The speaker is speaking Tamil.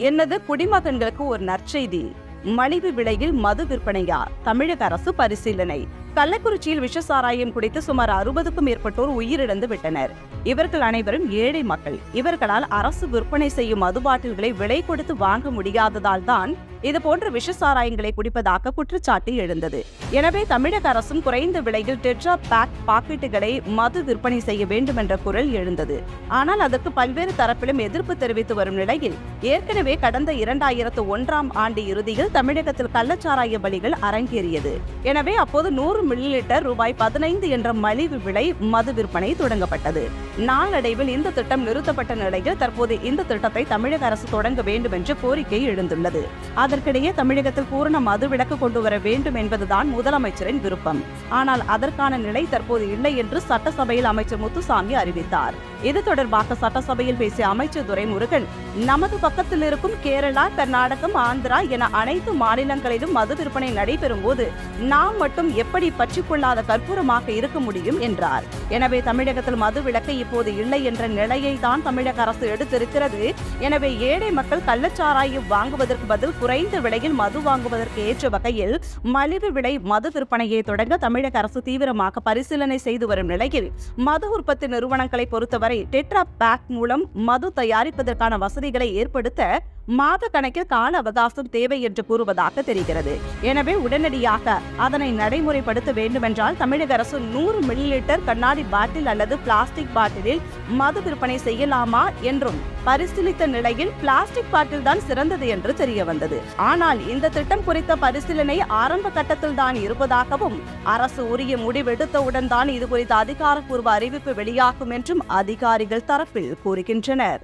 என்னது குடிமகன்களுக்கு ஒரு நற்செய்தி? மலிவு விலையில் மது விற்பனையா? தமிழக அரசு பரிசீலனை. கள்ளக்குறிச்சியில் விஷசாராயம் குடித்து சுமார் அறுபதுக்கும் மேற்பட்டோர் உயிரிழந்து விட்டனர். இவர்கள் அனைவரும் ஏழை மக்கள். இவர்களால் அரசு விற்பனை செய்யும் மது பாட்டில்களை விலை கொடுத்து வாங்க முடியாததால் தான் இதுபோன்ற விஷசாராயங்களை குடிப்பதாக குற்றச்சாட்டு எழுந்தது. எனவே தமிழக அரசும் குறைந்த விலையில் டெட்ரா பேக் பாக்கெட்டுகளை மது விற்பனை செய்ய வேண்டும் என்ற குரல் எழுந்தது. ஆனால் அதற்கு பல்வேறு தரப்பிலும் எதிர்ப்பு தெரிவித்து வரும் நிலையில் ஏற்கனவே கடந்த இரண்டாயிரத்து ஒன்றாம் ஆண்டு இறுதியில் தமிழகத்தில் கள்ளச்சாராய பலிகள் அரங்கேறியது. எனவே அப்போது நூறு மில்லி லிட்டர் ரூபாய் பதினைந்து என்ற மலிவு விலை மது விற்பனை தொடங்கப்பட்டது. நாளடைவில் இந்த திட்டம் நிறுத்தப்பட்ட நிலையில் தற்போது இந்த திட்டத்தை தமிழக அரசு தொடங்க வேண்டும் என்ற கோரிக்கை எழுந்துள்ளது. அதற்கிடையே தமிழகத்தில் பூரண மது விலக்கு கொண்டு வர வேண்டும் என்பதுதான் முதலமைச்சரின் விருப்பம். ஆனால் அதற்கான நிலை தற்போது இல்லை என்று சட்டசபையில் அமைச்சர் முத்துசாமி அறிவித்தார். இது தொடர்பாக சட்டசபையில் பேசிய அமைச்சர் துரைமுருகன் நமது பக்கத்தில் இருக்கும் கேரளா கர்நாடகம் ஆந்திரா என அனைத்து மாநிலங்களிலும் மது விற்பனை நடைபெறும் போது நாம் மட்டும் எப்படி பற்றிக்கொள்ளாத கற்பூரமாக இருக்க முடியும்? என்றார். எனவே தமிழகத்தில் மது விலக்கு இப்போது இல்லை என்ற நிலையை தான் தமிழக அரசு எடுத்திருக்கிறது. எனவே ஏழை மக்கள் கள்ளச்சாராயம் வாங்குவதற்கு பதில் குறைந்த விலையில் மது வாங்குவதற்கு ஏற்ற வகையில் மலிவு விலை மது விற்பனையை தொடங்க தமிழக அரசு தீவிரமாக பரிசீலனை செய்து வரும் நிலையில் மது உற்பத்தி நிறுவனங்களை பொறுத்தவரை டெட்ரா பேக் மூலம் மது தயாரிப்பதற்கான வசதிகளை ஏற்படுத்த மாத கணக்கில் கால அவகாசம் தேவை என்று கூறுவதாக தெரிகிறது. எனவே உடனடியாக அதனை நடைமுறைப்படுத்த வேண்டுமென்றால் தமிழக அரசு நூறு மில்லி லிட்டர் கண்ணாடி பாட்டில் அல்லது பிளாஸ்டிக் பாட்டிலில் மது விற்பனை செய்யலாமா என்றும் பரிசீலித்த நிலையில் பிளாஸ்டிக் பாட்டில் தான் சிறந்தது என்று தெரிய வந்தது. ஆனால் இந்த திட்டம் குறித்த பரிசீலனை ஆரம்ப கட்டத்தில் தான் இருப்பதாகவும் அரசு உரிய முடிவெடுத்தவுடன் தான் இது குறித்த அதிகாரப்பூர்வ அறிவிப்பு வெளியாகும் என்றும் அதிகாரிகள் தரப்பில் கூறுகின்றனர்.